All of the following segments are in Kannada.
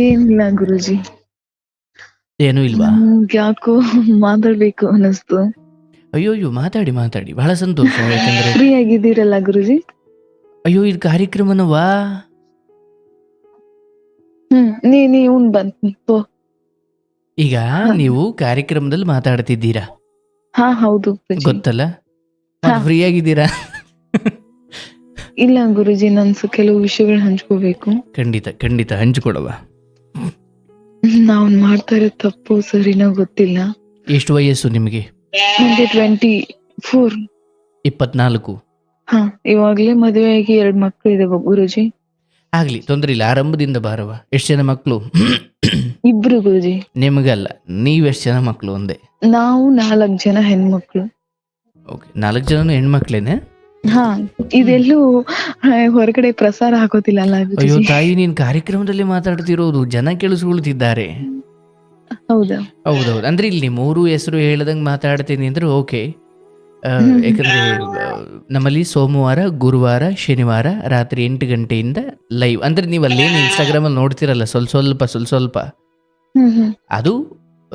ಏನಿಲ್ಲ ಗುರುಜಿ. ಏನು ಇಲ್ವಾ? ಯಾಕೋ ಮಾತಾಡ್ಬೇಕು ಅನಿಸ್ತು ಅಯ್ಯೋ ಅಯ್ಯೋ ಮಾತಾಡಿ ಮಾತಾಡಿ. ಬಹಳ ಸಂತೋಷ ಯಾಕಂದ್ರೆ ಫ್ರೀ ಆಗಿದ್ದೀರಲ್ಲ ಗುರುಜಿ? ಅಯ್ಯೋ ಇದು ಕಾರ್ಯಕ್ರಮನವಾ ಹ್ಮ್ ನೀ ನೀವು ಬಂತು ಈಗ ನೀವು ಕಾರ್ಯಕ್ರಮದಲ್ಲಿ ಮಾತಾಡ್ತಿದ್ದೀರಾ? ಹಾ ಹೌದು ಗುರುಜಿ. ಗೊತ್ತಲ್ಲ? ಹಾ. ಫ್ರೀ ಆಗಿದ್ದೀರಾ ಇಲ್ಲ ಗುರುಜಿ ನನ್ ಕೆಲವು ವಿಷಯಗಳು ಹಂಚ್ಕೋಬೇಕು. ಖಂಡಿತ ಖಂಡಿತ ಹಂಚಿಕೊಡವ. ನಾವ್ ಮಾಡ್ತಾ ಇರೋ ತಪ್ಪು ಸರಿನೋ ಗೊತ್ತಿಲ್ಲ. ಎಷ್ಟು ವಯಸ್ಸು ನಿಮಗೆ? ನಂಗೆ ಟ್ವೆಂಟಿ ಫೋರ್. ಇಪ್ಪತ್ನಾಲ್ಕು. ಹಾ ಇವಾಗ್ಲೇ ಮದುವೆ ಆಗಿ ಎರಡ್ ಮಕ್ಳು ಇದೆ ಗುರುಜಿ. ಆಗ್ಲಿ ತೊಂದ್ರೆ ಇಲ್ಲ ಆರಂಭದಿಂದ ಬಾರವ ಎಷ್ಟು ಜನ ಮಕ್ಕಳು ಇಬ್ರು ಗುರುಜಿ. ನಿಮಗಲ್ಲ ನೀವೆಷ್ಟು ಜನ ಮಕ್ಕಳು ಒಂದೇ? ನಾವು ನಾಲ್ಕ್ ಜನ ಹೆಣ್ಮಕ್ಳು. ಓಕೆ ನಾಲ್ಕು ಜನನು ಹೆಣ್ಮಕ್ಳೇನೆ? ಹಾ ಇದೆಲ್ಲೂ ಹೊರಗಡೆ ಪ್ರಸಾರ ಆಗೋದಿಲ್ಲ ಅಲ್ಲ ಅಯ್ಯೋ ತಾಯಿ ನೀನ್ ಕಾರ್ಯಕ್ರಮದಲ್ಲಿ ಮಾತಾಡ್ತಿರೋದು ಜನ ಕೇಳಿಸ್ಕೊಳ್ತಿದ್ದಾರೆ. ಹೌದಾ. ಹೌದೌದು. ಅಂದ್ರೆ ಇಲ್ಲಿ ಮೂರು ಹೆಸರು ಹೇಳ್ದಂಗ್ ಮಾತಾಡ್ತೀನಿ ಅಂದ್ರೆ ಓಕೆ. ಯಾಕಂದ್ರೆ ನಮ್ಮಲ್ಲಿ ಸೋಮವಾರ ಗುರುವಾರ ಶನಿವಾರ ರಾತ್ರಿ ಎಂಟು ಗಂಟೆಯಿಂದ ಲೈವ್ ಅಂದ್ರೆ ನೀವು ಅಲ್ಲೇನು ಇನ್ಸ್ಟಾಗ್ರಾಮ್ ಅಲ್ಲಿ ನೋಡ್ತಿರಲ್ಲ ಸ್ವಲ್ಪ ಸ್ವಲ್ಪ ಸ್ವಲ್ಪ ಸ್ವಲ್ಪ. ಅದು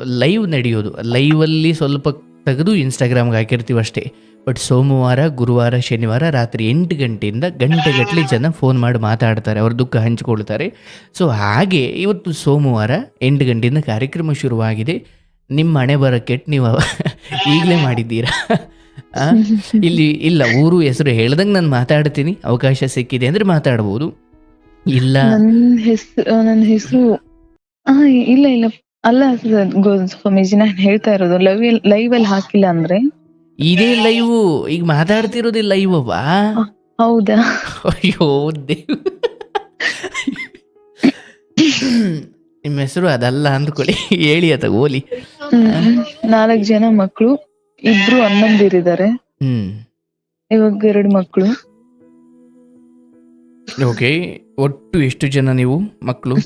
ಲೈವ್ ನಡೆಯೋದು. ಲೈವ್ ಅಲ್ಲಿ ಸ್ವಲ್ಪ ತೆಗೆದು ಇನ್ಸ್ಟಾಗ್ರಾಮ್ಗೆ ಹಾಕಿರ್ತೀವಿ ಅಷ್ಟೇ. ಬಟ್ ಸೋಮವಾರ, ಗುರುವಾರ, ಶನಿವಾರ ರಾತ್ರಿ ಎಂಟು ಗಂಟೆಯಿಂದ ಗಂಟೆಗಟ್ಟಲೆ ಜನ ಫೋನ್ ಮಾಡಿ ಮಾತಾಡ್ತಾರೆ, ಅವ್ರ ದುಃಖ ಹಂಚಿಕೊಳ್ತಾರೆ. ಸೊ ಹಾಗೆ ಇವತ್ತು ಸೋಮವಾರ ಎಂಟು ಗಂಟೆಯಿಂದ ಕಾರ್ಯಕ್ರಮ ಶುರುವಾಗಿದೆ. ನಿಮ್ಮ ಹಣೆ ಬರಕ್ಕೆ ಕೆಟ್ಟು ನೀವು ಈಗಲೇ ಮಾಡಿದ್ದೀರಾ? ಇಲ್ಲಿ, ಇಲ್ಲ, ಊರು ಹೆಸರು ಹೇಳ್ದಂಗೆ ನಾನು ಮಾತಾಡ್ತೀನಿ. ಅವಕಾಶ ಸಿಕ್ಕಿದೆ ಅಂದ್ರೆ ಮಾತಾಡ್ಬೋದು. ಇಲ್ಲ. ನನ್ನ ಹೆಸರು ನನ್ನ ಹೆಸರು ಇಲ್ಲ ಇಲ್ಲ. ಅಲ್ಲ ಸ್ವಾಮೀಜಿ ನಾನು ಹೇಳ್ತಾ ಇರೋದು ಲೈವ್ ಲೈವ್ ಅಲ್ಲಿ ಹಾಕಿಲ್ಲ ಅಂದ್ರೆ? ಇದೇ ಲೈವ್ ಈಗ ಮಾತಾಡ್ತಿರೋದು ಲೈವ್ ಅವ್ವಾ ಹೌದಾ? ಅಯ್ಯೋ ದೇವ್. ನಿಮ್ಮ ಹೆಸರು ಅದಲ್ಲ ಅಂದ್ಕೊಳ್ಳಿ ಹೇಳಿ ಅದ ಓಲಿ. ನಾಲ್ಕು ನಾಲ್ಕ್ ಜನ ಮಕ್ಕಳು ಇಬ್ರು ಅಣ್ಣಂದಿರಿದ್ದಾರೆ. ಹ್ಮ್. ಇವಾಗ ಎರಡು ಮಕ್ಕಳು ಓಕೆ ಒಟ್ಟು ಎಷ್ಟು ಜನ ನೀವು ಮಕ್ಕಳು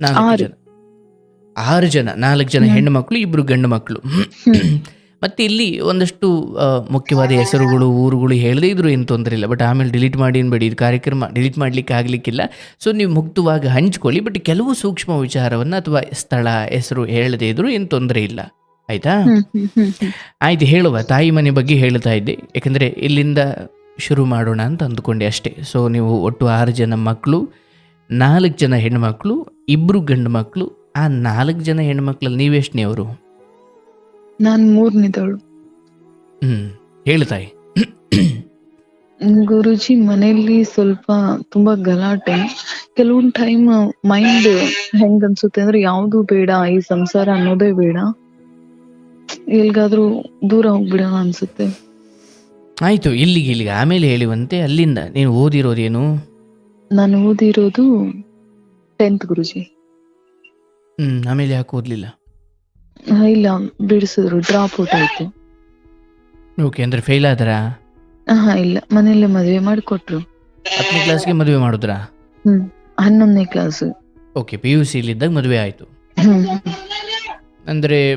ನಾಲ್ಕು ಆರು. ಜನ. ಆರು ಜನ ನಾಲ್ಕು ಜನ ಹೆಣ್ಣು ಮಕ್ಕಳು ಇಬ್ಬರು ಗಂಡು ಮಕ್ಕಳು. ಮತ್ತೆ ಇಲ್ಲಿ ಒಂದಷ್ಟು ಮುಖ್ಯವಾದ ಹೆಸರುಗಳು ಊರುಗಳು ಹೇಳದೇ ಇದ್ರು ಏನು ತೊಂದರೆ ಇಲ್ಲ. ಬಟ್ ಆಮೇಲೆ ಡಿಲೀಟ್ ಮಾಡಿ ಅನ್ಬೇಡಿ ಇದು ಕಾರ್ಯಕ್ರಮ ಡಿಲೀಟ್ ಮಾಡ್ಲಿಕ್ಕೆ ಆಗ್ಲಿಕ್ಕಿಲ್ಲ. ಸೊ ನೀವು ಮುಕ್ತವಾಗಿ ಹಂಚ್ಕೊಳ್ಳಿ ಬಟ್ ಕೆಲವು ಸೂಕ್ಷ್ಮ ವಿಚಾರವನ್ನು ಅಥವಾ ಸ್ಥಳ ಹೆಸರು ಹೇಳದೇ ಇದ್ರು ಏನು ತೊಂದರೆ ಇಲ್ಲ. ಆಯ್ತಾ. ಆಯ್ತು ಹೇಳುವ. ತಾಯಿ ಮನೆ ಬಗ್ಗೆ ಹೇಳ್ತಾ ಇದ್ದೆ. ಯಾಕಂದರೆ ಇಲ್ಲಿಂದ ಶುರು ಮಾಡೋಣ ಅಂತ ಅಂದ್ಕೊಂಡೆ ಅಷ್ಟೇ. ಸೊ ನೀವು ಒಟ್ಟು ಆರು ಜನ ಮಕ್ಕಳು ನಾಲ್ಕು ಜನ ಹೆಣ್ಣು ಮಕ್ಕಳು ಇಬ್ಬರು ಗಂಡು ಮಕ್ಕಳು ಆ ನಾಲ್ಕು ಜನ ಹೆಣ್ಮಕ್ಳಲ್ಲಿ ನೀವೆಷ್ಟನೇ ಅವರು? ನಾನು ಮೂರನೇದವಳು. ಹ್ಮ್ ಹೇಳು ತಾಯಿ. ಗುರುಜಿ ಮನೆಯಲ್ಲಿ ಸ್ವಲ್ಪ ತುಂಬಾ ಗಲಾಟೆ. ಕೆಲವೊಂದ್ ಟೈಮ್ ಮೈಂಡ್ ಹೆಂಗ್ ಅನ್ಸುತ್ತೆ ಅಂದ್ರೆ ಯಾವ್ದು ಬೇಡ ಈ ಸಂಸಾರ ಅನ್ನೋದೇ ಬೇಡ. ಎಲ್ಗಾದ್ರೂ ದೂರ ಹೋಗ್ಬಿಡೋಣ ಅನ್ಸುತ್ತೆ. ಆಯ್ತು ಇಲ್ಲಿಗೆ ಇಲ್ಲಿಗೆ. ಆಮೇಲೆ ಹೇಳಿವಂತೆ ಅಲ್ಲಿಂದ ನೀನು ಓದಿರೋದೇನು? ನಾನು ಓದಿರೋದು ಟೆಂತ್ ಗುರುಜಿ. ಹ್ಞೂ ಆಮೇಲೆ ಯಾಕೆ ಓದ್ಲಿಲ್ಲ? ಆ, ಇಲ್ಲ ಬಿಡಿಸಿದ್ರು ಡ್ರಾಪ್ ಔಟ್ ಆಯ್ತು. ಓಕೆ ಅಂದ್ರೆ ಫೇಲ್ ಆದ್ರಾ? ಹಾ ಇಲ್ಲ ಮನೆಯಲ್ಲೇ ಮದ್ವೆ ಮಾಡಿಕೊಟ್ರು. ಹತ್ತನೇ ಕ್ಲಾಸ್ಗೆ ಮದುವೆ ಮಾಡಿದ್ರಾ? ಹ್ಮ್ ಹನ್ನೊಂದನೇ ಕ್ಲಾಸ್ ಓಕೆ ಪಿ ಯು ಸಿಲಿದ್ದಾಗ ಮದುವೆ ಆಯಿತು. ಹ್ಮ್. ಅಂದರೆ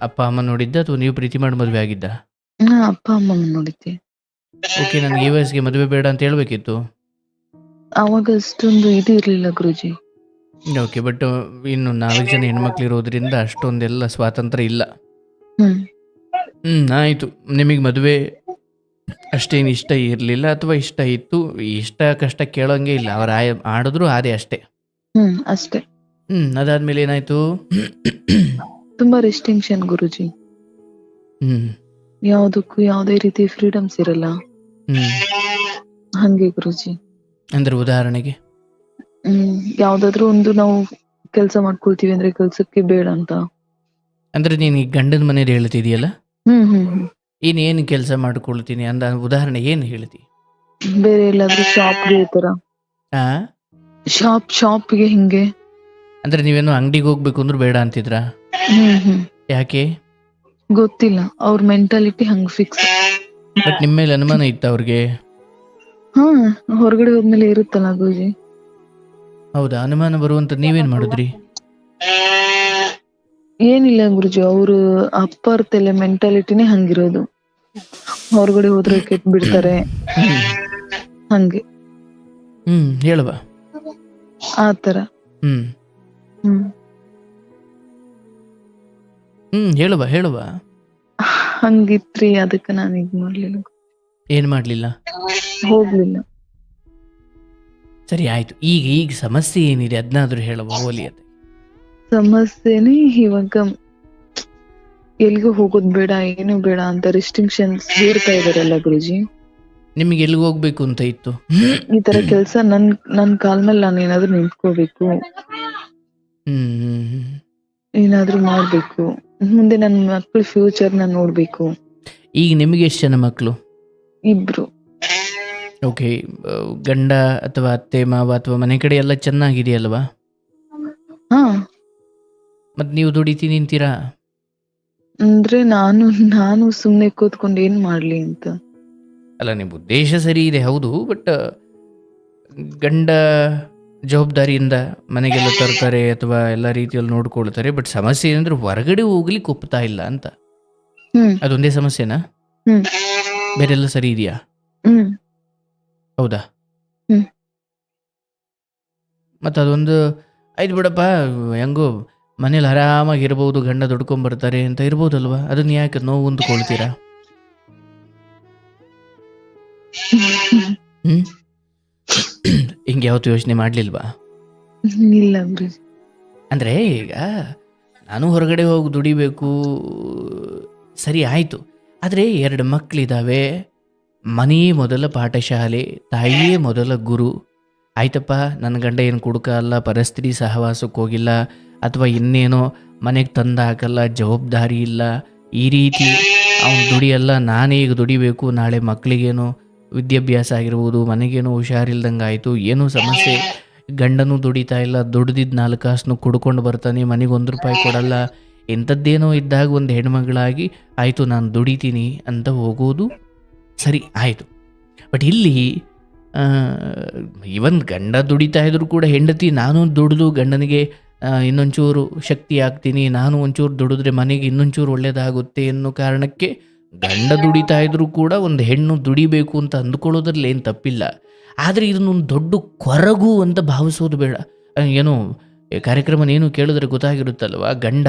ಅಪ್ಪ ಅಮ್ಮ ನೋಡಿದ್ದ ಅಥವಾ ನೀವು ಪ್ರೀತಿ ಮಾಡಿ ಮದುವೆ ಆಗಿದ್ದ? ಹಾ ಅಪ್ಪ ಅಮ್ಮ ನೋಡಿದ್ದೆ. ಓಕೆ ನನಗೆ ಈ ವಯಸ್ಸಿಗೆ ಮದುವೆ ಬೇಡ ಅಂತ ಹೇಳ್ಬೇಕಿತ್ತು? ಅವಾಗ ಅಷ್ಟೊಂದು ಇದು ಇರ್ಲಿಲ್ಲ ಗುರುಜಿ. ಓಕೆ ಬಟ್ ಇನ್ನು ನಾಲ್ಕು ಜನ ಹೆಣ್ಮಕ್ಳು ಇರೋದ್ರಿಂದ ಅಷ್ಟೊಂದೆಲ್ಲ ಸ್ವಾತಂತ್ರ್ಯ ಇಲ್ಲ. ಹ್ಮ್. ಹ್ಞೂ ಆಯಿತು. ನಿಮಗೆ ಮದುವೆ ಅಷ್ಟೇನು ಇಷ್ಟ ಇರಲಿಲ್ಲ ಅಥವಾ ಇಷ್ಟ ಇತ್ತು? ಇಷ್ಟ ಕಷ್ಟ ಕೇಳೋಂಗೆ ಇಲ್ಲ. ಅವ್ರ ಆಯ ಆಡಿದ್ರು ಅದೇ ಅಷ್ಟೇ. ಹ್ಮ್ ಅಷ್ಟೇ. ಹ್ಮ್ ಅದಾದ್ಮೇಲೆ ಏನಾಯ್ತು? ತುಂಬಾ ರೆಸ್ಟ್ರಿಕ್ಷನ್ ಗುರುಜಿ. ಹ್ಮ್. ಯಾವುದಕ್ಕೂ ಯಾವುದೇ ರೀತಿ ಫ್ರೀಡಮ್ಸ್ ಇರಲ್ಲ. ಹ್ಮ್. ಹಂಗೆ ಗುರುಜಿ. ಅಂದ್ರೆ ಉದಾಹರಣೆಗೆ? ಹ್ಮ್. ಯಾವ್ದಾದ್ರು ಒಂದು ನಾವು ಕೆಲಸ ಮಾಡ್ಕೊಳ್ತೀವಿ ಅಂದ್ರೆ ಕೆಲ್ಸಕ್ಕೆ ಬೇಡ ಅಂತ. ಅಂದ್ರೆ ನೀನು ಈ ಗಂಡನ ಮನೇಲಿ ಹೇಳ್ತಿದೀಯಲ್ಲ? ಹ್ಮ್ ಹ್ಮ್ ಹ್ಮ್. ಇನ್ನೇನು ಕೆಲಸ ಮಾಡ್ಕೊಳ್ತೀನಿ ಅಂದ ಉದಾಹರಣೆ ಏನು ಹೇಳ್ತಿ? ಬೇರೆ ಎಲ್ಲಾದ್ರೂ ಶಾಪ್ಗೆ ಈ ತರ. ಆ? ಶಾಪ್ ಶಾಪ್ಗೆ ಹಿಂಗೆ. ಅಂದ್ರೆ ನೀವೇನೋ ಅಂಗಡಿಗೆ ಹೋಗ್ಬೇಕು ಅಂದ್ರೆ ಬೇಡ ಅಂತಿದ್ರಾ? ಹ್ಮ್ ಹ್ಮ್. ಯಾಕೆ? ಗೊತ್ತಿಲ್ಲ. ಅವ್ರ ಮೆಂಟಾಲಿಟಿ ಹಂಗ್ ಫಿಕ್ಸ್ ಬಟ್ ನಿಮ್ಮ ಮೇಲೆ ಅನುಮಾನ ಇತ್ತು ಅವ್ರಿಗೆ? ಹಾ ಹೊರಗಡೆ ಹೋದ್ಮೇಲೆ ಇರುತ್ತಲ್ಲ ಗುರುಜಿ. ಹೌದಾ? ಅನುಮಾನ ಬರುವಂತ ನೀವೇನ್ ಮಾಡಿದ್ರಿ? ಏನಿಲ್ಲ ಗುರುಜಿ ಅವರು ಅಪ್ಪರ್ ತಲೆ ಮೆಂಟಾಲಿಟಿನೇ ಹಂಗಿರೋದು. ಹೊರಗಡೆ ಹೋದ್ರೆ ಕೆಟ್ಟ ಬಿಡ್ತಾರೆ. ಹಂಗೆ. ಹ್ಮ್ ಹೇಳುವ. ಆತರ ಹ್ಮ್. ಹ್ಮ್. ಹ್ಮ್ ಹೇಳುವ ಹೇಳುವ. ಹಂಗಿತ್ರಿ ಅದಕ್ಕೆ ನಾನು ಇದ್ ಮಾಡ್ಲಿಲ್ಲ. ಏನ್ ಮಾಡ್ಲಿಲ್ಲ? ಹೋಗ್ಲಿಲ್ಲ. ಸರಿ ಆಯ್ತು. ಈಗ ಈಗ ಸಮಸ್ಯೆ ಏನಿದೆ ಅದನ್ನಾದ್ರೂ ಹೇಳಬಹುದು ಅದು ಸಮಸ್ಯೆನೇ ಇವಾಗ ಎಲ್ಲಿಗೂ ಹೋಗೋದ್ ಬೇಡ ಏನು ಬೇಡ ಅಂತ ರೆಸ್ಟ್ರಿಕ್ಷನ್ಸ್ ಹೇರ್ತಾ ಇದಾರಲ್ಲ ಗುರುಜಿ? ನಿಮಗೆ ಎಲ್ಲಿಗೆ ಹೋಗ್ಬೇಕು ಅಂತ ಇತ್ತು? ಈ ತರ ಕೆಲ್ಸ ನನ್ ನನ್ ಕಾಲ್ ಮೇಲೆ ನಾನು ಏನಾದ್ರು ನಿಂತ್ಕೋಬೇಕು. ಹ್ಮ್ ಏನಾದ್ರು ಮಾಡ್ಬೇಕು. ಮುಂದೆ ನನ್ ಮಕ್ಳ ಫ್ಯೂಚರ್ನ ನೋಡ್ಬೇಕು. ಈಗ ನಿಮಗೆ ಎಷ್ಟು ಜನ ಮಕ್ಕಳು ಇಬ್ರು. ಓಕೆ ಗಂಡ ಅಥವಾ ಅತ್ತೆ ಮಾವ ಅಥವಾ ಮನೆ ಕಡೆ ಎಲ್ಲ ಚೆನ್ನಾಗಿದೆಯಲ್ವಾ? ಹಾ. ಮತ್ತೆ ನೀವು ದುಡಿತಿ ನಿಂತೀರಾ? ಅಂದ್ರೆ ನಾನು ನಾನು ಸುಮ್ನೆ ಕೂತ್ಕೊಂಡು ಏನ್ ಮಾಡ್ಲಿ ಅಂತ. ಅಲ್ಲ ನಿಮ್ಮ ಉದ್ದೇಶ ಸರಿ ಇದೆ ಹೌದು ಬಟ್ ಗಂಡ ಜವಾಬ್ದಾರಿಯಿಂದ ಮನೆಗೆಲ್ಲ ತರ್ತಾರೆ ಅಥವಾ ಎಲ್ಲ ರೀತಿಯಲ್ಲಿ ನೋಡ್ಕೊಳ್ತಾರೆ ಬಟ್ ಸಮಸ್ಯೆ ಏನಂದ್ರೆ ಹೊರಗಡೆ ಹೋಗ್ಲಿಕ್ಕೆ ಒಪ್ತಾ ಇಲ್ಲ ಅಂತ. ಹ್ಮ್. ಅದೊಂದೇ ಸಮಸ್ಯೆನಾ? ಹ್ಮ್. ಬೇರೆಲ್ಲ ಸರಿ ಇದೆಯಾ? ಹ್ಮ್. ಹೌದಾ? ಹ್ಮ್. ಮತ್ತು ಅದೊಂದು ಆಯ್ತು ಬಿಡಪ್ಪ ಹೆಂಗೋ ಮನೇಲಿ ಆರಾಮಾಗಿ ಇರ್ಬೋದು ಗಂಡ ದುಡ್ಕೊಂಬರ್ತಾರೆ ಅಂತ ಇರ್ಬೋದಲ್ವಾ? ಅದನ್ನ ಯಾಕೆ ನೋವು ಹೊಂದ್ಕೊಳ್ತೀರಾ ಹ್ಮ್? ಹಿಂಗೆ ಯಾವತ್ತು ಯೋಚನೆ ಮಾಡ್ಲಿಲ್ವಾ? ಇಲ್ಲ ಗುರುಜಿ ಅಂದರೆ ಈಗ ನಾನು ಹೊರಗಡೆ ಹೋಗಿ ದುಡಿಬೇಕು ಸರಿ ಆಯ್ತು. ಆದ್ರೆ ಎರಡು ಮಕ್ಕಳಿದ್ದಾವೆ ಮನೆ ಮೊದಲ ಪಾಠಶಾಲೆ, ತಾಯಿಯೇ ಮೊದಲ ಗುರು. ಆಯ್ತಪ್ಪ, ನನ್ನ ಗಂಡ ಏನು ಕುಡುಕ ಅಲ್ಲ, ಪರಿಸ್ಥಿತಿ ಸಹವಾಸಕ್ಕೆ ಹೋಗಿಲ್ಲ, ಅಥವಾ ಇನ್ನೇನೋ ಮನೆಗೆ ತಂದು ಹಾಕಲ್ಲ, ಜವಾಬ್ದಾರಿ ಇಲ್ಲ. ಈ ರೀತಿ ಅವನು ದುಡಿಯಲ್ಲ, ನಾನೇ ಈಗ ದುಡಿಬೇಕು, ನಾಳೆ ಮಕ್ಕಳಿಗೇನೋ ವಿದ್ಯಾಭ್ಯಾಸ ಆಗಿರ್ಬೋದು, ಮನೆಗೇನೋ ಹುಷಾರಿಲ್ದಂಗೆ ಆಯಿತು, ಏನೂ ಸಮಸ್ಯೆ. ಗಂಡನೂ ದುಡಿತಾ ಇಲ್ಲ, ದುಡ್ದಿದ್ದು ನಾಲ್ಕು ಕಾಸನ್ನು ಕುಡ್ಕೊಂಡು ಬರ್ತಾನೆ, ಮನೆಗೆ ಒಂದು ರೂಪಾಯಿ ಕೊಡಲ್ಲ. ಇಂಥದ್ದೇನೋ ಇದ್ದಾಗ ಒಂದು ಹೆಣ್ಮಗಳಾಗಿ, ಆಯಿತು, ನಾನು ದುಡಿತೀನಿ ಅಂತ ಹೋಗೋದು. ಸರಿ, ಆಯಿತು. ಬಟ್ ಇಲ್ಲಿ ಇವನ್ ಗಂಡ ದುಡಿತಾ ಇದ್ರು ಕೂಡ ಹೆಂಡತಿ, ನಾನು ದುಡಿದು ಗಂಡನಿಗೆ ಇನ್ನೊಂಚೂರು ಶಕ್ತಿ ಆಗ್ತೀನಿ, ನಾನು ಒಂಚೂರು ದುಡಿದ್ರೆ ಮನೆಗೆ ಇನ್ನೊಂಚೂರು ಒಳ್ಳೇದಾಗುತ್ತೆ ಅನ್ನೋ ಕಾರಣಕ್ಕೆ ಗಂಡ ದುಡಿತಾ ಇದ್ರು ಕೂಡ ಒಂದು ಹೆಣ್ಣು ದುಡಿಬೇಕು ಅಂತ ಅಂದ್ಕೊಳ್ಳೋದ್ರಲ್ಲಿ ಏನು ತಪ್ಪಿಲ್ಲ. ಆದರೆ ಇದನ್ನೊಂದು ದೊಡ್ಡ ಕೊರಗು ಅಂತ ಭಾವಿಸೋದು ಬೇಡ. ಏನು ಕಾರ್ಯಕ್ರಮ ಏನು ಕೇಳಿದ್ರೆ ಗೊತ್ತಾಗಿರುತ್ತಲ್ವ? ಗಂಡ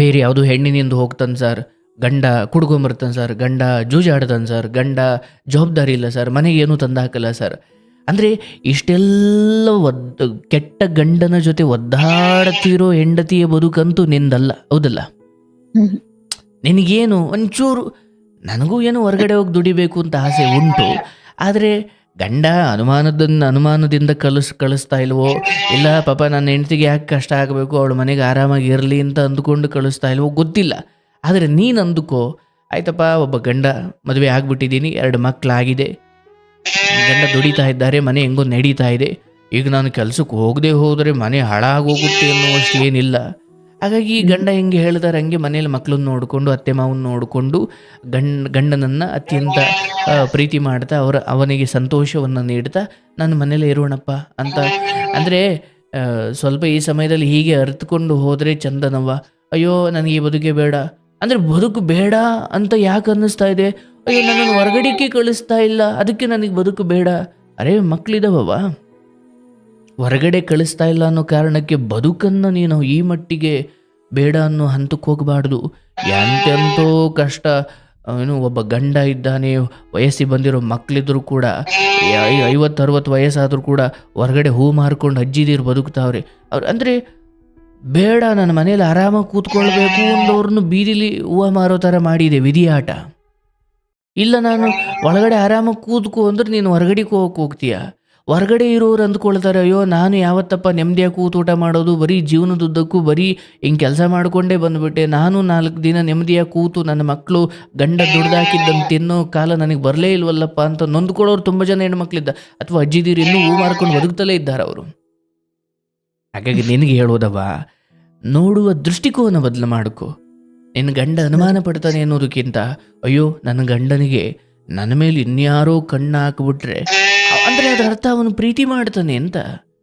ಬೇರೆ ಯಾವುದೋ ಹೆಣ್ಣಿನಿಂದ ಹೋಗ್ತಾನೆ ಸರ್. ಗಂಡ ಕುಡ್ಕೊಂಬರ್ತಾನೆ ಸರ್ ಗಂಡ ಜೂಜಾಡ್ತಾನೆ ಸರ್ ಗಂಡ ಜವಾಬ್ದಾರಿ ಇಲ್ಲ ಸರ್ ಮನೆಗೆ ಏನೂ ತಂದಾಕಲ್ಲ ಸರ್. ಅಂದರೆ ಇಷ್ಟೆಲ್ಲ ಒದ್ದು ಕೆಟ್ಟ ಗಂಡನ ಜೊತೆ ಒದ್ದಾಡ್ತಿರೋ ಹೆಂಡತಿಯ ಬದುಕಂತೂ ನಿಂದಲ್ಲ ಹೌದಲ್ಲ? ನಿನಗೇನು ಒಂಚೂರು ನನಗೂ ಏನು ಹೊರಗಡೆ ಹೋಗಿ ದುಡಿಬೇಕು ಅಂತ ಆಸೆ ಉಂಟು ಆದರೆ ಗಂಡ ಅನುಮಾನದನ್ನ ಅನುಮಾನದಿಂದ ಕಲಿಸ್ ಕಳಿಸ್ತಾ ಇಲ್ವೋ? ಇಲ್ಲ ಪಾಪ ನನ್ನ ಹೆಂಡತಿಗೆ ಯಾಕೆ ಕಷ್ಟ ಆಗಬೇಕು? ಅವಳು ಮನೆಗೆ ಆರಾಮಾಗಿ ಇರಲಿ ಅಂತ ಅಂದುಕೊಂಡು ಕಳಿಸ್ತಾ ಇಲ್ವೋ? ಗೊತ್ತಿಲ್ಲ. ಆದರೆ ನೀನು ಅಂದುಕೋ, ಆಯ್ತಪ್ಪ, ಒಬ್ಬ ಗಂಡ ಮದುವೆ ಆಗ್ಬಿಟ್ಟಿದ್ದೀನಿ, ಎರಡು ಮಕ್ಕಳಾಗಿದೆ ಗಂಡ ದುಡಿತಾ ಇದ್ದಾರೆ, ಮನೆ ಹೆಂಗೋ ನಡೀತಾ ಇದೆ. ಈಗ ನಾನು ಕೆಲಸಕ್ಕೆ ಹೋಗದೆ ಹೋದರೆ ಮನೆ ಹಾಳಾಗೋಗುತ್ತೆ ಅನ್ನುವಷ್ಟು ಏನಿಲ್ಲ. ಹಾಗಾಗಿ ಈ ಗಂಡ ಹೆಂಗೆ ಹೇಳ್ತಾರೆ ಹಂಗೆ ಮನೇಲಿ ಮಕ್ಕಳನ್ನು ನೋಡಿಕೊಂಡು, ಅತ್ತೆ ಮಾವನ್ನ ನೋಡಿಕೊಂಡು, ಗಂಡ, ಗಂಡನನ್ನು ಅತ್ಯಂತ ಪ್ರೀತಿ ಮಾಡ್ತಾ, ಅವರ, ಅವನಿಗೆ ಸಂತೋಷವನ್ನು ನೀಡ್ತಾ, ನಾನು ಮನೇಲಿ ಇರೋಣಪ್ಪ ಅಂತ. ಅಂದರೆ ಸ್ವಲ್ಪ ಈ ಸಮಯದಲ್ಲಿ ಹೀಗೆ ಅರ್ಥಕೊಂಡು ಹೋದರೆ ಚಂದನವ್ವ. ಅಯ್ಯೋ, ನನಗೆ ಈ ಬದುಕೆ ಬೇಡ. ಅಂದರೆ ಬದುಕು ಬೇಡ ಅಂತ ಯಾಕೆ ಅನ್ನಿಸ್ತಾ ಇದೆ? ಅಯ್ಯೋ, ನನ್ನನ್ನು ಹೊರಗಡಿಕೆ ಕಳಿಸ್ತಾ ಇಲ್ಲ. ಅದಕ್ಕೆ ನನಗೆ ಬದುಕು ಬೇಡ. ಅರೇ ಮಕ್ಕಳಿದಾವ ಹೊರಗಡೆ ಕಳಿಸ್ತಾ ಇಲ್ಲ ಅನ್ನೋ ಕಾರಣಕ್ಕೆ ಬದುಕನ್ನು ನೀನು ಈ ಮಟ್ಟಿಗೆ ಬೇಡ ಅನ್ನೋ ಹಂತಕ್ಕೆ ಹೋಗಬಾರ್ದು. ಎಂತೆಂತೋ ಕಷ್ಟ. ಏನು, ಒಬ್ಬ ಗಂಡ ಇದ್ದಾನೆ, ವಯಸ್ಸಿಗೆ ಬಂದಿರೋ ಮಕ್ಕಳಿದ್ರು ಕೂಡ ಐವತ್ತು, ಅರವತ್ತು ವಯಸ್ಸಾದರೂ ಕೂಡ ಹೊರಗಡೆ ಹೂ ಮಾರ್ಕೊಂಡು ಅಜ್ಜಿದೀರು ಬದುಕ್ತಾವ್ರೆ. ಅವ್ರು, ಅಂದರೆ ಬೇಡ, ನನ್ನ ಮನೇಲಿ ಆರಾಮಾಗಿ ಕೂತ್ಕೊಳ್ಬೇಕು ಅಂದವ್ರನ್ನು ಬೀದಿಲಿ ಹೂವು ಮಾರೋ ಥರ ಮಾಡಿದೆ ವಿಧಿಯಾಟ. ಇಲ್ಲ, ನಾನು ಒಳಗಡೆ ಆರಾಮಾಗಿ ಕೂತ್ಕೋ ಅಂದ್ರೆ ನೀನು ಹೊರಗಡೆಗೆ ಹೋಗಕ್ಕೆ ಹೋಗ್ತೀಯ? ಹೊರಗಡೆ ಇರೋರು ಅಂದ್ಕೊಳ್ತಾರೆ, ಅಯ್ಯೋ, ನಾನು ಯಾವತ್ತಪ್ಪ ನೆಮ್ಮದಿಯಾಗಿ ಕೂತು ಊಟ ಮಾಡೋದು, ಬರೀ ಜೀವನದುದ್ದಕ್ಕೂ ಬರೀ ಹಿಂಗೆ ಕೆಲಸ ಮಾಡಿಕೊಂಡೇ ಬಂದುಬಿಟ್ಟೆ. ನಾನು ನಾಲ್ಕು ದಿನ ನೆಮ್ಮದಿಯಾಗಿ ಕೂತು ನನ್ನ ಮಕ್ಕಳು ಗಂಡ ದುಡ್ದಾಕಿದ್ದನ್ನು ತಿನ್ನೋ ಕಾಲ ನನಗೆ ಬರಲೇ ಇಲ್ವಲ್ಲಪ್ಪ ಅಂತ ನೊಂದ್ಕೊಳ್ಳೋರು ತುಂಬ ಜನ ಹೆಣ್ಮಕ್ಳಿದ್ದ. ಅಥವಾ ಅಜ್ಜಿದೀರು ಇನ್ನೂ ಹೂ ಮಾರ್ಕೊಂಡು ಬದುಕ್ತಲೇ ಇದ್ದಾರೆ ಅವರು. ಹಾಗಾಗಿ ನಿನಗೆ ಹೇಳೋದವ ನೋಡುವ ದೃಷ್ಟಿಕೋನ ಬದಲು ಮಾಡಿಕೊ. ನಿನ್ನ ಗಂಡ ಅನುಮಾನ ಪಡ್ತಾನೆ ಅನ್ನೋದಕ್ಕಿಂತ ಅಯ್ಯೋ ನನ್ನ ಗಂಡನಿಗೆ ನನ್ನ ಮೇಲೆ ಇನ್ಯಾರೋ ಕಣ್ಣು ಹಾಕಿಬಿಟ್ರೆ ಅಂದರೆ ಅಂದ್ರೆ ಅರ್ಥ ಅವನು ಪ್ರೀತಿ ಮಾಡ್ತಾನೆ ಅಂತ.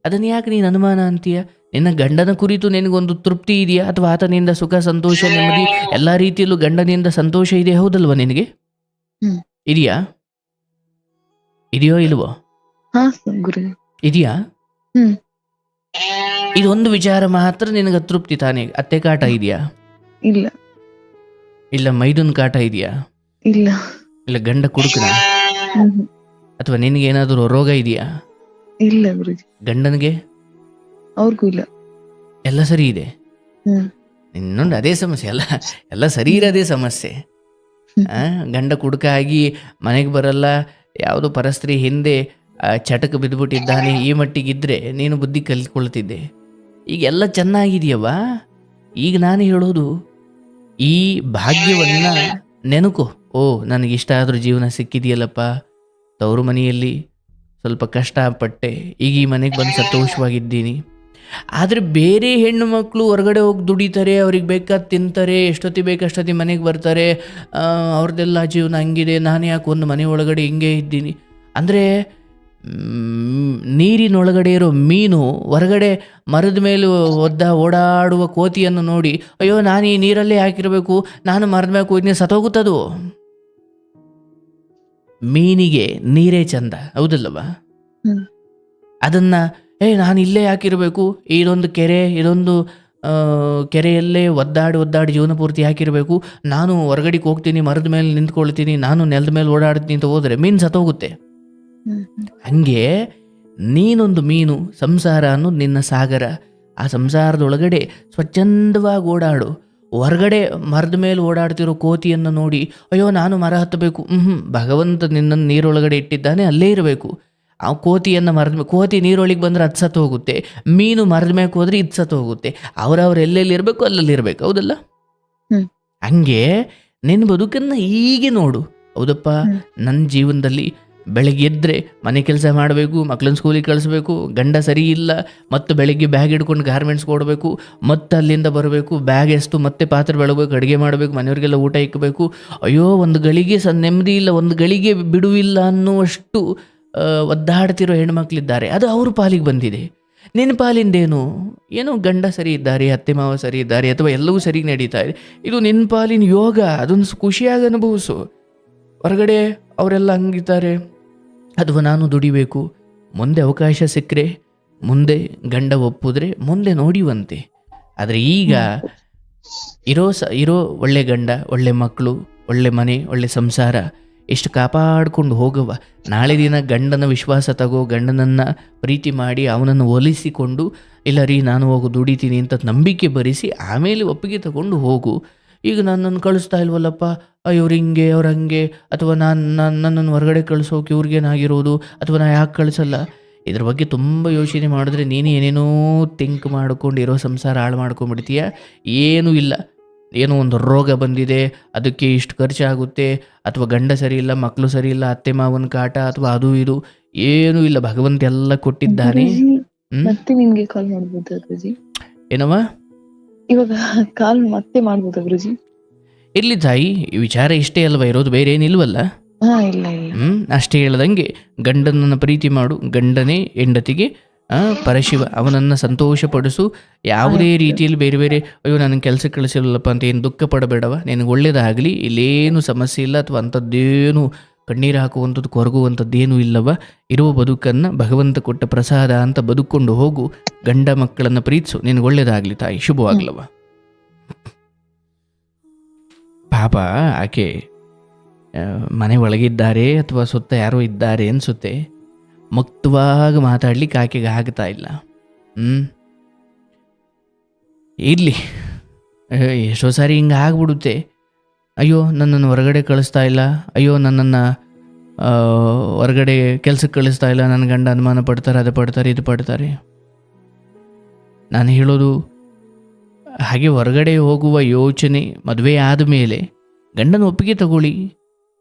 ಅದನ್ನು ಯಾಕೆ ನೀನು ಅನುಮಾನ ಅಂತೀಯ? ನಿನ್ನ ಗಂಡನ ಕುರಿತು ನಿನಗೊಂದು ತೃಪ್ತಿ ಇದೆಯಾ? ಅಥವಾ ಆತನಿಂದ ಸುಖ ಸಂತೋಷ ನೆಮ್ಮದಿ ಎಲ್ಲ ರೀತಿಯಲ್ಲೂ ಗಂಡನಿಂದ ಸಂತೋಷ ಇದೆ ಹೌದಲ್ವಾ ನಿನಗೆ. ಇದೆಯಾ? ಇದೆಯೋ ಇಲ್ವೋ? ಇದೆಯಾ? ಇದೊಂದು ವಿಚಾರ ಮಾತ್ರ ನಿನಗೆ ತೃಪ್ತಿ ತಾನೇ? ಅತ್ತೆ ಕಾಟ ಇದೆಯಾ? ಇಲ್ಲ. ಇಲ್ಲ ಮೈದುನ್ ಕಾಟ ಇದೆಯಾ? ಇಲ್ಲ. ಇಲ್ಲ ಗಂಡ ಕುಡುಕನ? ಹ್ಮ್. ಅಥವಾ ನಿನಗೆ ಏನಾದರೂ ರೋಗ ಇದೆಯಾ? ಇಲ್ಲ ಗುರುಜಿ. ಗಂಡನಿಗೆ? ಅವ್ರಿಗೂ ಇಲ್ಲ. ಎಲ್ಲ ಸರಿ ಇದೆ? ಹ್ಮ್. ಇನ್ನೊಂದು ಅದೇ ಸಮಸ್ಯೆ ಅಲ್ಲ. ಎಲ್ಲ ಸರಿ ಇರೋದೇ ಸಮಸ್ಯೆ. ಆ, ಗಂಡ ಕುಡುಕ ಆಗಿ ಮನೆಗೆ ಬರಲ್ಲ ಯಾವುದೋ ಪರಸ್ತ್ರೀ ಹಿಂದೆ ಆ, ಚಟಕ ಬಿದ್ದುಬಿಟ್ಟಿದ್ದಾನೆ ಈ ಮಟ್ಟಿಗಿದ್ರೆ ನೀನು ಬುದ್ಧಿ ಕಲ್ತ್ಕೊಳ್ತಿದ್ದೆ. ಈಗ ಎಲ್ಲ ಚೆನ್ನಾಗಿದೆಯವ್ವ? ಈಗ ನಾನು ಹೇಳೋದು, ಈ ಭಾಗ್ಯವನ್ನ ನೆನಕು. ಓ, ನನಗಿಷ್ಟ ಆದರೂ ಜೀವನ ಸಿಕ್ಕಿದೆಯಲ್ಲಪ್ಪ. ತವರು ಮನೆಯಲ್ಲಿ ಸ್ವಲ್ಪ ಕಷ್ಟಪಟ್ಟೆ. ಈಗ ಈ ಮನೆಗೆ ಬಂದು ಸಂತೋಷವಾಗಿದ್ದೀನಿ. ಆದರೆ ಬೇರೆ ಹೆಣ್ಣು ಮಕ್ಕಳು ಹೊರಗಡೆ ಹೋಗಿ ದುಡಿತಾರೆ, ಅವ್ರಿಗೆ ಬೇಕಾದ ತಿಂತಾರೆ ಎಷ್ಟೊತ್ತಿ ಬೇಕು ಅಷ್ಟೊತ್ತಿ ಮನೆಗೆ ಬರ್ತಾರೆ. ಅವ್ರದ್ದೆಲ್ಲ ಜೀವನ ಹಂಗಿದೆ. ನಾನು ಯಾಕೆ ಒಂದು ಮನೆ ಒಳಗಡೆ ಹಿಂಗೆ ಇದ್ದೀನಿ. ಅಂದರೆ ನೀರಿನೊಳಗಡೆ ಇರೋ ಮೀನು ಹೊರಗಡೆ ಮರದ ಮೇಲೆ ಒದ್ದ ಓಡಾಡುವ ಕೋತಿಯನ್ನು ನೋಡಿ ಅಯ್ಯೋ ನಾನು ಈ ನೀರಲ್ಲೇ ಹಾಕಿರಬೇಕು ನಾನು ಮರದ ಮೇಲೆ ಕೂತೀನಿ ಸತ್ತೋಗುತ್ತದು ಮೀನಿಗೆ ನೀರೇ ಚಂದ ಹೌದಲ್ಲವಾ. ಅದನ್ನ ಏ ನಾನು ಇಲ್ಲೇ ಹಾಕಿರಬೇಕು ಇದೊಂದು ಕೆರೆ ಇದೊಂದು ಕೆರೆಯಲ್ಲೇ ಒದ್ದಾಡಿ ಒದ್ದಾಡಿ ಜೀವನ ಪೂರ್ತಿ ಹಾಕಿರಬೇಕು ನಾನು ಹೊರಗಡೆಗೆ ಹೋಗ್ತೀನಿ ಮರದ ಮೇಲೆ ನಿಂತ್ಕೊಳ್ತೀನಿ ನಾನು ನೆಲದ ಮೇಲೆ ಓಡಾಡ್ತೀನಿ ಅಂತ ಹೋದರೆ ಮೀನು ಸತ್ತೋಗುತ್ತೆ. ಹಂಗೆ ನೀನೊಂದು ಮೀನು ಸಂಸಾರ ಅನ್ನೋದು ನಿನ್ನ ಸಾಗರ. ಆ ಸಂಸಾರದೊಳಗಡೆ ಸ್ವಚ್ಛಂದವಾಗಿ ಓಡಾಡು. ಹೊರಗಡೆ ಮರದ ಮೇಲೆ ಓಡಾಡ್ತಿರೋ ಕೋತಿಯನ್ನು ನೋಡಿ ಅಯ್ಯೋ ನಾನು ಮರ ಹತ್ತಬೇಕು. ಹ್ಞೂ ಭಗವಂತ ನಿನ್ನನ್ನು ನೀರೊಳಗಡೆ ಇಟ್ಟಿದ್ದಾನೆ ಅಲ್ಲೇ ಇರಬೇಕು. ಆ ಕೋತಿಯನ್ನು ಮರದ ಕೋತಿ ನೀರೊಳಗೆ ಬಂದರೆ ಅದು ಸತ್ತು ಹೋಗುತ್ತೆ. ಮೀನು ಮರದ ಮೇಲೆ ಹೋದ್ರೆ ಇದು ಸತ್ತು ಹೋಗುತ್ತೆ. ಅವರವ್ರು ಎಲ್ಲೆಲ್ಲಿ ಇರಬೇಕು ಅಲ್ಲಲ್ಲಿ ಇರಬೇಕು. ಹೌದಲ್ಲ. ಹಂಗೆ ನಿನ್ನ ಬದುಕನ್ನು ಹೀಗೆ ನೋಡು. ಹೌದಪ್ಪ? ನನ್ನ ಜೀವನದಲ್ಲಿ ಬೆಳಗ್ಗೆ ಎದ್ದರೆ ಮನೆ ಕೆಲಸ ಮಾಡಬೇಕು ಮಕ್ಕಳನ್ನ ಸ್ಕೂಲಿಗೆ ಕಳಿಸ್ಬೇಕು, ಗಂಡ ಸರಿ ಇಲ್ಲ, ಮತ್ತು ಬೆಳಗ್ಗೆ ಬ್ಯಾಗ್ ಹಿಡ್ಕೊಂಡು ಗಾರ್ಮೆಂಟ್ಸ್ ಕೊಡಬೇಕು ಮತ್ತು ಅಲ್ಲಿಂದ ಬರಬೇಕು ಬ್ಯಾಗ್ ಎಷ್ಟು ಮತ್ತೆ ಪಾತ್ರೆ ಬೆಳಬೇಕು ಅಡುಗೆ ಮಾಡಬೇಕು, ಮನೆಯವರಿಗೆಲ್ಲ ಊಟ ಇಕ್ಕಬೇಕು ಅಯ್ಯೋ, ಒಂದು ಗಳಿಗೆ ಸ ನೆಮ್ಮದಿ ಇಲ್ಲ, ಒಂದು ಗಳಿಗೆ ಬಿಡುವಿಲ್ಲ ಅನ್ನುವಷ್ಟು ಒದ್ದಾಡ್ತಿರೋ ಹೆಣ್ಮಕ್ಳಿದ್ದಾರೆ. ಅದು ಅವ್ರ ಪಾಲಿಗೆ ಬಂದಿದೆ. ನಿನ್ನ ಪಾಲಿಂದೇನು? ಏನು ಗಂಡ ಸರಿ ಇದ್ದಾರೆ, ಅತ್ತೆ ಮಾವ ಸರಿ ಇದ್ದಾರೆ, ಅಥವಾ ಎಲ್ಲವೂ ಸರಿ ನಡೀತಾ ಇದೆ. ಇದು ನಿನ್ನ ಪಾಲಿನ ಯೋಗ, ಅದೊಂದು ಖುಷಿಯಾಗಿ ಅನುಭವಿಸು. ಹೊರಗಡೆ ಅವರೆಲ್ಲ ಹಂಗಿದ್ದಾರೆ. ಅಥವಾ ನಾನು ದುಡಿಬೇಕು. ಮುಂದೆ ಅವಕಾಶ ಸಿಕ್ಕರೆ, ಮುಂದೆ ಗಂಡ ಒಪ್ಪಿದ್ರೆ ಮುಂದೆ ನೋಡಿವಂತೆ. ಆದರೆ ಈಗ ಇರೋ ಸ, ಇರೋ ಒಳ್ಳೆ ಗಂಡ, ಒಳ್ಳೆ ಮಕ್ಕಳು ಒಳ್ಳೆ ಮನೆ, ಒಳ್ಳೆ ಸಂಸಾರ ಎಷ್ಟು ಕಾಪಾಡಿಕೊಂಡು ಹೋಗವ ನಾಳೆ ದಿನ ಗಂಡನ ವಿಶ್ವಾಸ ತಗೋ, ಗಂಡನನ್ನು ಪ್ರೀತಿ ಮಾಡಿ, ಅವನನ್ನು ಒಲಿಸಿಕೊಂಡು, ಇಲ್ಲ ರೀ ನಾನು ಹೋಗು ದುಡಿತೀನಿ ಅಂತ ನಂಬಿಕೆ ಭರಿಸಿ ಆಮೇಲೆ ಒಪ್ಪಿಗೆ ತಗೊಂಡು ಹೋಗು. ಈಗ ನನ್ನನ್ನು ಕಳಿಸ್ತಾ ಇಲ್ವಲ್ಲಪ್ಪ? ಇವ್ರು ಹಿಂಗೆ ಅವ್ರು ಹಂಗೆ. ಅಥವಾ ನಾನು ನಾನು ನನ್ನನ್ನು ಹೊರಗಡೆ ಕಳಿಸೋಕೆ ಇವ್ರಿಗೇನಾಗಿರೋದು ಅಥವಾ ನಾ ಯಾಕೆ ಕಳಿಸಲ್ಲ? ಇದ್ರ ಬಗ್ಗೆ ತುಂಬ ಯೋಚನೆ ಮಾಡಿದ್ರೆ ನೀನು ಏನೇನೋ ಥಿಂಕ್ ಮಾಡ್ಕೊಂಡಿರೋ ಸಂಸಾರ ಹಾಳು ಮಾಡ್ಕೊಂಡ್ಬಿಡ್ತೀಯ? ಏನೂ ಇಲ್ಲ. ಏನೋ ಒಂದು ರೋಗ ಬಂದಿದೆ. ಅದಕ್ಕೆ ಇಷ್ಟು ಖರ್ಚಾಗುತ್ತೆ. ಅಥವಾ ಗಂಡ ಸರಿ ಇಲ್ಲ ಮಕ್ಕಳು ಸರಿ ಇಲ್ಲ ಅತ್ತೆ ಮಾವನ ಕಾಟ ಅಥವಾ ಅದು ಇದು. ಏನೂ ಇಲ್ಲ. ಭಗವಂತ ಎಲ್ಲ ಕೊಟ್ಟಿದ್ದಾನೆ. ಏನವ್ವ? ಏನವ ಇವಾಗ ಕಾಲ್ ಮತ್ತೆ ಮಾಡ್ಬೋದಾ ಗುರುಜಿ? ಇರ್ಲಿ ತಾಯಿ ಈ ವಿಚಾರ ಇಷ್ಟೇ ಅಲ್ವಾ ಇರೋದು ಬೇರೆ ಏನಿಲ್ವಲ್ಲ? ಹಾ ಇಲ್ಲ ಇಲ್ಲ. ಹ್ಮ್ ಅಷ್ಟೇ ಹೇಳ್ದಂಗೆ ಗಂಡನನ್ನ ಪ್ರೀತಿ ಮಾಡು ಗಂಡನೇ ಹೆಂಡತಿಗೆ ಆ, ಪರಶಿವ ಸಂತೋಷ ಸಂತೋಷಪಡಿಸು. ಯಾವುದೇ ರೀತಿಯಲ್ಲಿ ಬೇರೆ ಬೇರೆ ಅಯ್ಯೋ ನನ್ನ ಕೆಲಸ ಕಳಿಸಿಲ್ಲಪ್ಪ ಅಂತ ಏನು ದುಃಖ ಪಡಬೇಡವ? ನಿನಗೆ ಒಳ್ಳೇದಾಗಲಿ ಇಲ್ಲೇನು ಸಮಸ್ಯೆ ಇಲ್ಲ ಅಥವಾ ಅಂಥದ್ದೇನು ಕಣ್ಣೀರು ಹಾಕುವಂಥದ್ದು ಕೊರಗುವಂಥದ್ದೇನೂ ಇಲ್ಲವ? ಇರುವ ಬದುಕನ್ನು ಭಗವಂತ ಕೊಟ್ಟ ಪ್ರಸಾದ ಅಂತ ಬದುಕೊಂಡು ಹೋಗು. ಗಂಡ ಮಕ್ಕಳನ್ನು ಪ್ರೀತಿಸು. ನಿನಗೆ ಒಳ್ಳೇದಾಗಲಿ ತಾಯಿ. ಶುಭವಾಗ್ಲವ. ಪಾಪ ಆಕೆ ಮನೆ ಒಳಗಿದ್ದಾರೆ ಅಥವಾ ಸುತ್ತ ಯಾರೋ ಇದ್ದಾರೆ ಅನಿಸುತ್ತೆ. ಮುಕ್ತವಾಗಿ ಮಾತಾಡ್ಲಿಕ್ಕೆ ಆಕೆಗೆ ಆಗ್ತಾ ಇಲ್ಲ. ಹ್ಞೂ ಇರಲಿ. ಎಷ್ಟೋ ಸಾರಿ ಹಿಂಗೆ ಆಗ್ಬಿಡುತ್ತೆ. ಅಯ್ಯೋ, ನನ್ನನ್ನು ಹೊರಗಡೆ ಕಳಿಸ್ತಾ ಇಲ್ಲ. ಅಯ್ಯೋ, ನನ್ನನ್ನು ಹೊರಗಡೆ ಕೆಲಸಕ್ಕೆ ಕಳಿಸ್ತಾ ಇಲ್ಲ. ನನ್ನ ಗಂಡ ಅನುಮಾನ ಪಡ್ತಾರೆ, ಅದು ಪಡ್ತಾರೆ, ಇದು ಪಡ್ತಾರೆ. ನಾನು ಹೇಳೋದು, ಹಾಗೆ ಹೊರಗಡೆ ಹೋಗುವ ಯೋಚನೆ ಮದುವೆ ಆದ ಮೇಲೆ ಗಂಡನ ಒಪ್ಪಿಗೆ ತಗೊಳ್ಳಿ.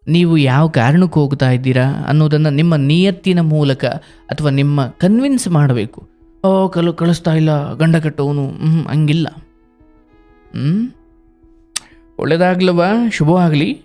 ನೀವು ಯಾವ ಕಾರಣಕ್ಕೆ ಹೋಗ್ತಾ ಇದ್ದೀರಾ ಅನ್ನೋದನ್ನು ನಿಮ್ಮ ನಿಯತ್ತಿನ ಮೂಲಕ ಅಥವಾ ನಿಮ್ಮ ಕನ್ವಿನ್ಸ್ ಮಾಡಬೇಕು. ಓ, ಕಲು, ಕಳಿಸ್ತಾ ಇಲ್ಲ, ಗಂಡ ಕಟ್ಟೋನು ಹ್ಞೂ ಹಂಗಿಲ್ಲ. ಹ್ಞೂ ಒಳ್ಳೇದಾಗ್ಲವಾ ಶುಭವಾಗಲಿ.